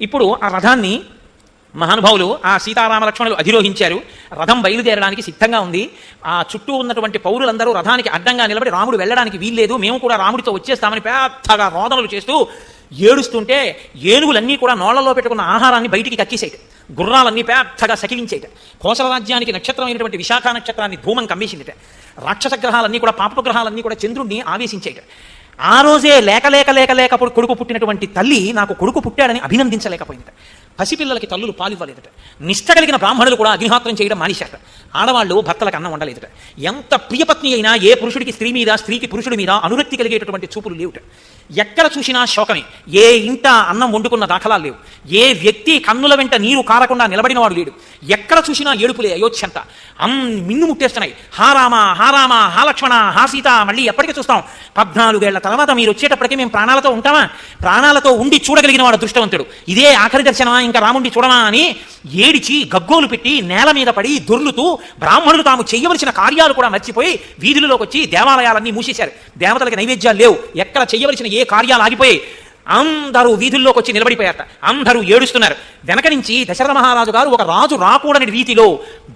ఇప్పుడు ఆ రథాన్ని మహానుభావులు ఆ సీతారామ లక్ష్మణులు అధిరోహించారు. రథం బయలుదేరడానికి సిద్ధంగా ఉంది. ఆ చుట్టూ ఉన్నటువంటి పౌరులందరూ రథానికి అడ్డంగా నిలబడి రాముడు వెళ్ళడానికి వీల్లేదు. మేము కూడా రాముడితో వచ్చేస్తామని పెద్దగా రోదనలు చేస్తూ ఏడుస్తుంటే ఏనుగులన్నీ కూడా నోళ్ళలో పెట్టుకున్న ఆహారాన్ని బయటికి కక్కేసేయట గుర్రాలన్నీ పెద్దగా సకిలించేట కోసల రాజ్యానికి నక్షత్రమైనటువంటి విశాఖ నక్షత్రాన్ని ధూమం కమ్మేసిందిట. రాక్షస గ్రహాలన్నీ కూడా పాపగ్రహాలన్నీ కూడా చంద్రుణ్ణి ఆవేశించేట ఆ రోజే లేక లేక లేక లేక కొడుకు పుట్టినటువంటి తల్లి నాకు కొడుకు పుట్టాడని అభినందించలేకపోయిందట. పసిపిల్లలకి తల్లులు పాలివ్వలేదట. నిష్ట కలిగిన బ్రాహ్మణులు కూడా అగ్నిహోత్రం చేయడం మానేశారట. ఆడవాళ్ళు భర్తలకు అన్నం వండలేదట. ఎంత ప్రియపత్ని అయినా ఏ పురుషుడికి స్త్రీ మీద స్త్రీకి పురుషుడి మీద అనురక్తి కలిగేటటువంటి చూపులు లేవుట. ఎక్కడ చూసినా శోకమే. ఏ ఇంట అన్నం వండుకున్న దాఖలాలు లేవు. ఏ వ్యక్తి కన్నుల వెంట నీరు కారకుండా నిలబడినవాడు లేడు. ఎక్కడ చూసినా ఏడుపులే అయోధ్యంత. అన్ మిన్ను ముట్టేస్తున్నాయి. హారామ హారామ హాలక్ష్మణ హాసీత మళ్ళీ ఎప్పటికీ చూస్తాం. పద్నాలుగేళ్ళ తర్వాత మీరు వచ్చేటప్పటికీ మేము ప్రాణాలతో ఉంటామా? ప్రాణాలతో ఉండి చూడగలిగిన వాడు దృష్టవంతుడు ఇదే ఆఖరి దర్శనమా? ఇంకా రాముండి చూడమా అని ఏడిచి గగ్గోలు పెట్టి నేల మీద పడి దొర్లుతూ బ్రాహ్మణులు తాము చేయవలసిన కార్యాలు కూడా మర్చిపోయి వీధులలోకి వచ్చి దేవాలయాలన్నీ మూసేశారు. దేవతలకి నైవేద్యాలు లేవు. ఎక్కడ చేయవలసిన ఏ కార్యాలు ఆగిపోయాయి అందరూ వీధుల్లోకి వచ్చి నిలబడిపోయారట. అందరూ ఏడుస్తున్నారు. వెనక నుంచి దశరథ మహారాజు గారు ఒక రాజు రాకూడని రీతిలో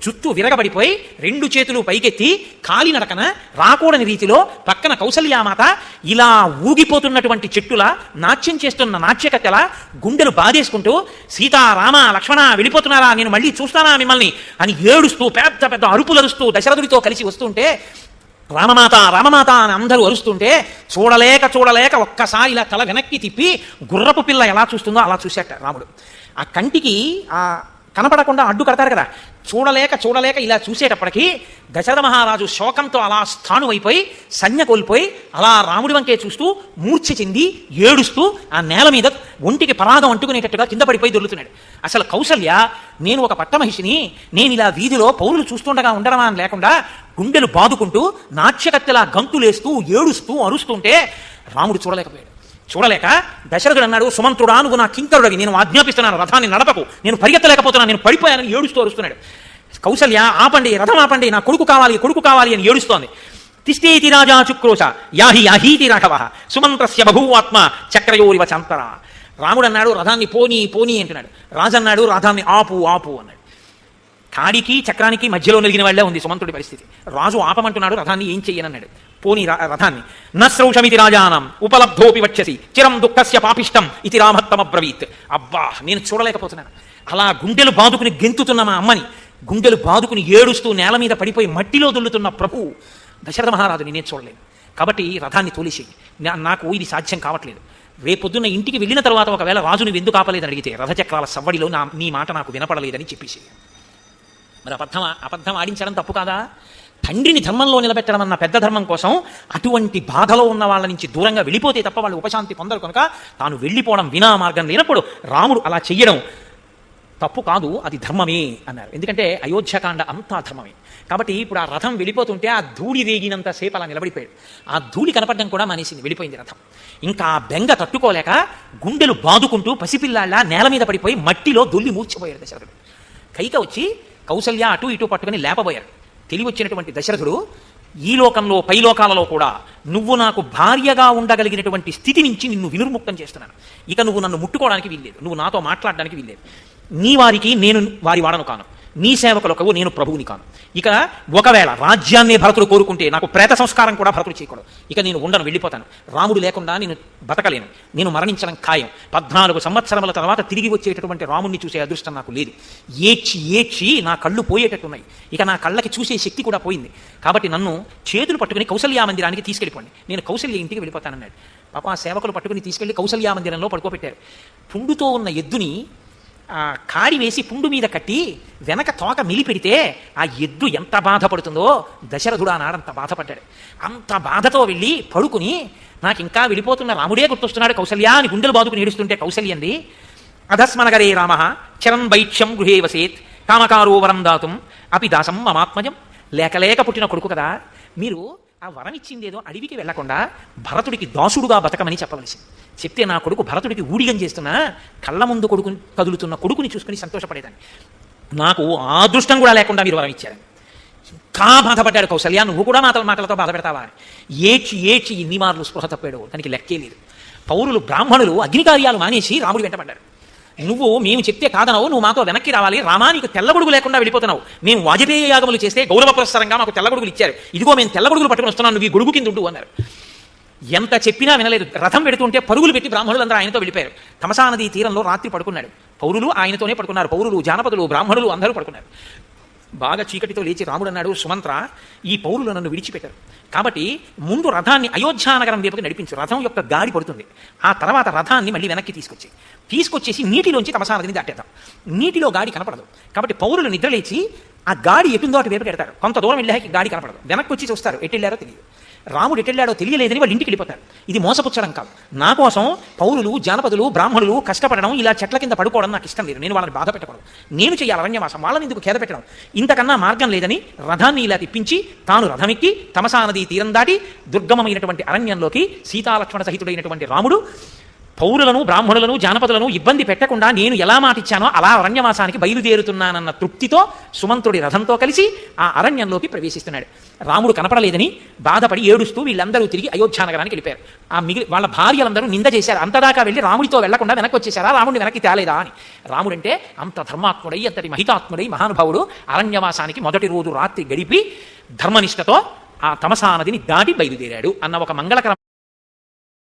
జుట్టు విరగబడిపోయి రెండు చేతులు పైకెత్తి కాలినడకన రాకూడని రీతిలో పక్కన కౌసల్యామాత ఇలా ఊగిపోతున్నటువంటి చెట్టుల నాట్యం చేస్తున్న నాట్యకత్తెల గుండెలు బాధేసుకుంటూ సీతారామ లక్ష్మణ వెళ్ళిపోతున్నారా? నేను మళ్ళీ చూస్తానా మిమ్మల్ని? అని ఏడుస్తూ పెద్ద పెద్ద అరుపులరుస్తూ దశరథుడితో కలిసి వస్తుంటే రామమాత రామమాత అని అందరూ అరుస్తుంటే చూడలేక చూడలేక ఒక్కసారి ఇలా తల వెనక్కి తిప్పి గుర్రపు పిల్ల ఎలా చూస్తుందో అలా చూసేట రాముడు. ఆ కంటికి ఆ కనపడకుండా అడ్డు కడతారు కదా. చూడలేక చూడలేక ఇలా చూసేటప్పటికీ దశరథ మహారాజు శోకంతో అలా స్థానువైపోయి సంజ్ఞ కోల్పోయి అలా రాముడి వంకే చూస్తూ మూర్ఛ చెంది ఏడుస్తూ ఆ నేల మీద ఒంటికి పరాగం అంటుకునేటట్టుగా కింద పడిపోయి దొరుకుతున్నాడు అసలు కౌసల్య నేను ఒక పట్టమహిషిని నేను ఇలా వీధిలో పౌరులు చూస్తుండగా ఉండడమా అని లేకుండా గుండెలు బాదుకుంటూ నాట్యకత్తెలా గంతులేస్తూ ఏడుస్తూ అరుస్తుంటే రాముడు చూడలేకపోయాడు. చూడలేక దశరథుడు అన్నాడు సుమంతుడా నువ్వు నా కింకరుడవి నేను ఆజ్ఞాపిస్తున్నాను రథాన్ని నడపకు. నేను పరిగెత్తలేకపోతున్నాను నేను పడిపోయానని ఏడుస్తూ అరుస్తున్నాడు. కౌసల్య ఆపండి రథం ఆపండి నా కొడుకు కావాలి కొడుకు కావాలి అని ఏడుస్తోంది. తిష్టేతి రాజా చుక్రోశ యాహి యాహీతి రాఘవ సుమంత్రస్య బహువాత్మ చక్రయోరివ చంతరా. రాముడు అన్నాడు రథాన్ని పోనీ పోనీ అంటున్నాడు. రాజు అన్నాడు రథాన్ని ఆపు ఆపు అన్నాడు. కాడికి చక్రానికి మధ్యలో నలిగిన వాళ్ళే ఉంది సుమంతుడి పరిస్థితి. రాజు ఆపమంటున్నాడు రథాన్ని ఏం చెయ్యనన్నాడు. పోనీ రా- రథాన్ని. నశ్రౌషమితి రాజానం ఉపలబ్ధోపి వచ్చసి చిరం దుఃఖస్య పాపిష్టం ఇది రామత్తమబ్రవీత్. అబ్బా నేను చూడలేకపోతున్నాను. అలా గుండెలు బాదుకుని గెంతుతున్న మా అమ్మని గుండెలు బాదుకుని ఏడుస్తూ నేల మీద పడిపోయి మట్టిలో దుల్లుతున్న ప్రభు దశరథ మహారాజుని నేను చూడలేను. కాబట్టి రథాన్ని తోలిసి నాకు ఇది సాధ్యం కావట్లేదు. రేపొద్దున్న ఇంటికి వెళ్ళిన తర్వాత ఒకవేళ రాజుని ఎందుకు ఆపలేదని అడిగితే రథచక్రాల సవ్వడిలో నా నీ మాట నాకు వినపడలేదని చెప్పేసి. మరి అబద్ధం అబద్ధం ఆడించడం తప్పు కాదా? తండ్రిని ధర్మంలో నిలబెట్టడం అన్న పెద్ద ధర్మం కోసం అటువంటి బాధలో ఉన్న వాళ్ళ నుంచి దూరంగా వెళ్ళిపోతే తప్ప వాళ్ళు ఉపశాంతి పొందరు కనుక తాను వెళ్ళిపోవడం వినా మార్గం లేనప్పుడు రాముడు అలా చెయ్యడం తప్పు కాదు అది ధర్మమే అన్నారు. ఎందుకంటే అయోధ్యకాండ అంతా ధర్మమే. కాబట్టి ఇప్పుడు ఆ రథం వెళ్ళిపోతుంటే ఆ ధూళి రేగినంత సేపు అలా నిలబడిపోయాడు. ఆ ధూళి కనపడడం కూడా మానేసింది వెళ్ళిపోయింది రథం. ఇంకా ఆ బెంగ తట్టుకోలేక గుండెలు బాదుకుంటూ పసిపిల్లాళ్ళ నేల మీద పడిపోయి మట్టిలో దొల్లి మూర్చిపోయాడు దశరథుడు. కైక వచ్చి కౌసల్య అటు ఇటు పట్టుకుని లేపబోయాడు. తెలివి వచ్చినటువంటి దశరథుడు ఈ లోకంలో పై లోకాలలో కూడా నువ్వు నాకు భార్యగా ఉండగలిగినటువంటి స్థితి నుంచి నిన్ను వినుర్ముక్తం చేస్తున్నాను. ఇక నువ్వు నన్ను ముట్టుకోవడానికి వీల్లేదు. నువ్వు నాతో మాట్లాడడానికి వీల్లేదు. నీ వారికి నేను వారి వాడను కాను. నీ సేవకులకు నేను ప్రభువుని కాను. ఇక ఒకవేళ రాజ్యాన్ని భరతుడు కోరుకుంటే నాకు ప్రేత సంస్కారం కూడా భరతుడు చేయకూడదు. ఇక నేను ఉండను వెళ్ళిపోతాను. రాముడు లేకుండా నేను బతకలేను. నేను మరణించడం ఖాయం. పద్నాలుగు సంవత్సరముల తర్వాత తిరిగి వచ్చేటటువంటి రాముడిని చూసే అదృష్టం నాకు లేదు. ఏడ్చి ఏడ్చి నా కళ్ళు పోయేటట్టున్నాయి. ఇక నా కళ్ళకి చూసే శక్తి కూడా పోయింది. కాబట్టి నన్ను చేతులు పట్టుకుని కౌశల్యా మందిరానికి తీసుకెళ్ళిపోండి. నేను కౌసల్య ఇంటికి వెళ్ళిపోతానన్నాడు. పాప ఆ సేవకులు పట్టుకుని తీసుకెళ్ళి కౌశల్యా మందిరంలో పడుకోబెట్టారు. పుండుతో ఉన్న ఎద్దుని ఆ కాడి వేసి పుండు మీద కట్టి వెనక తోక మిలిపెడితే ఆ ఎద్దు ఎంత బాధపడుతుందో దశరథుడు ఆనాడంత బాధపడ్డాడు. అంత బాధతో వెళ్ళి పడుకుని నాకు ఇంకా వెళ్ళిపోతున్న రాముడే గుర్తొస్తున్నాడు కౌశల్య అని గుండెలు బాదుకుని ఏడుస్తుంటే కౌసల్యంది అధస్మనగరే రామ చరణ్ వైక్ష్యం గృహే వసేత్ కామకారో వరం దాతుం అపి దాసం మమాత్మజం లేకలేక పుట్టిన కొడుకు కదా మీరు ఆ వరం ఇచ్చిందేదో అడవికి వెళ్ళకుండా భరతుడికి దాసుడుగా బతకమని చెప్పవలసింది. చెప్తే నా కొడుకు భరతుడికి ఊడిగం చేస్తున్న కళ్ళ ముందు కొడుకు కదులుతున్న కొడుకుని చూసుకుని సంతోషపడేదాన్ని. నాకు అదృష్టం కూడా లేకుండా మీరు వరం ఇచ్చారు ఇంకా బాధపడ్డాడు కౌశల్య నువ్వు కూడా మాటల మాటలతో బాధ పెడతావా ఏడ్చి ఏడ్చి ఇన్ని మార్లు స్పృహ తప్పాడు దానికి లెక్కే లేదు. పౌరులు బ్రాహ్మణులు అగ్నికార్యాలు మానేసి రాముడి వెంటబడ్డారు నువ్వు మేము చెప్తే కాదనవు నువ్వు మాతో వెనక్కి రావాలి. రామా నీకు తెల్లగొడుగు లేకుండా వెళ్ళిపోతున్నావు. మేము వాజపేయ యాగములు చేస్తే గౌరవ పురస్సరంగా మాకు తెల్లగొడుగులు ఇచ్చారు. ఇదిగో మేము తెల్లగొడుగులు పట్టుకుని వస్తున్నాను నువ్వు ఈ గొడుగు కింద ఉండు అన్నారు. ఎంత చెప్పినా వినలేదు. రథం పెడుతుంటే పరుగులు పెట్టి బ్రాహ్మణులందరూ ఆయనతో వెళ్ళిపోయారు. తమసా నది తీరంలో రాత్రి పడుకున్నాడు. పౌరులు ఆయనతోనే పడుకున్నారు. పౌరులు జానపదులు బ్రాహ్మణులు అందరూ పడుకున్నారు. బాగా చీకటితో లేచి రాముడు అన్నాడు సుమంత్ర ఈ పౌరులు నన్ను విడిచిపెట్టారు. కాబట్టి ముందు రథాన్ని అయోధ్యానగరం వైపుకి నడిపించు. రథం యొక్క గాడి పడుతుంది. ఆ తర్వాత రథాన్ని మళ్ళీ వెనక్కి తీసుకొచ్చి తీసుకొచ్చేసి నీటిలోంచి తమసా నదిని దాటేద్దాం. నీటిలో గాడి కనపడదు. కాబట్టి పౌరులు నిద్రలేచి ఆ గాడి ఎటుందో అటు వైపు పెడతారు కొంత దూరం వెళ్ళాక గాడి కనపడదు. వెనక్కి వచ్చి చూస్తారు ఎట్టెళ్ళారో తెలియదు. రాముడు ఎట్టెళ్ళాడో తెలియలేదని వాళ్ళు ఇంటికి వెళ్ళిపోతారు. ఇది మోసపుచ్చడం కాదు. నా కోసం పౌరులు జానపదులు బ్రాహ్మణులు కష్టపడడం ఇలా చెట్ల కింద పడుకోవడం నాకు ఇష్టం లేదు. నేను వాళ్ళని బాధ పెట్టకూడదు. నేను చేయాలి అరణ్యవాసం వాళ్ళని ఎందుకు ఖేద పెట్టడం? ఇంతకన్నా మార్గం లేదని రథాన్ని ఇలా తిప్పించి తాను రథమెక్కి తమసా నది తీరం దాటి దుర్గమమైనటువంటి అరణ్యంలోకి సీతాలక్ష్మణ సహితుడైనటువంటి రాముడు పౌరులను బ్రాహ్మణులను జానపదులను ఇబ్బంది పెట్టకుండా నేను ఎలా మాటిచ్చానో అలా అరణ్యవాసానికి బయలుదేరుతున్నానన్న తృప్తితో సుమంతుడి రథంతో కలిసి ఆ అరణ్యంలోకి ప్రవేశిస్తున్నాడు. రాముడు కనపడలేదని బాధపడి ఏడుస్తూ వీళ్ళందరూ తిరిగి అయోధ్యానగరానికి వెళ్ళిపోయారు. ఆ మిగిలి వాళ్ళ భార్యలందరూ నింద చేశారు. అంతదాకా వెళ్ళి రాముడితో వెళ్ళకుండా వెనక్కి వచ్చేసారా రాముడిని వెనక్కి తేలేదా అని. రాముడంటే అంత ధర్మాత్ముడై అంతటి మహితాత్ముడై మహానుభావుడు. అరణ్యవాసానికి మొదటి రోజు రాత్రి గడిపి ధర్మనిష్టతో ఆ తమసా నదిని దాటి బయలుదేరాడు అన్న ఒక మంగళకరం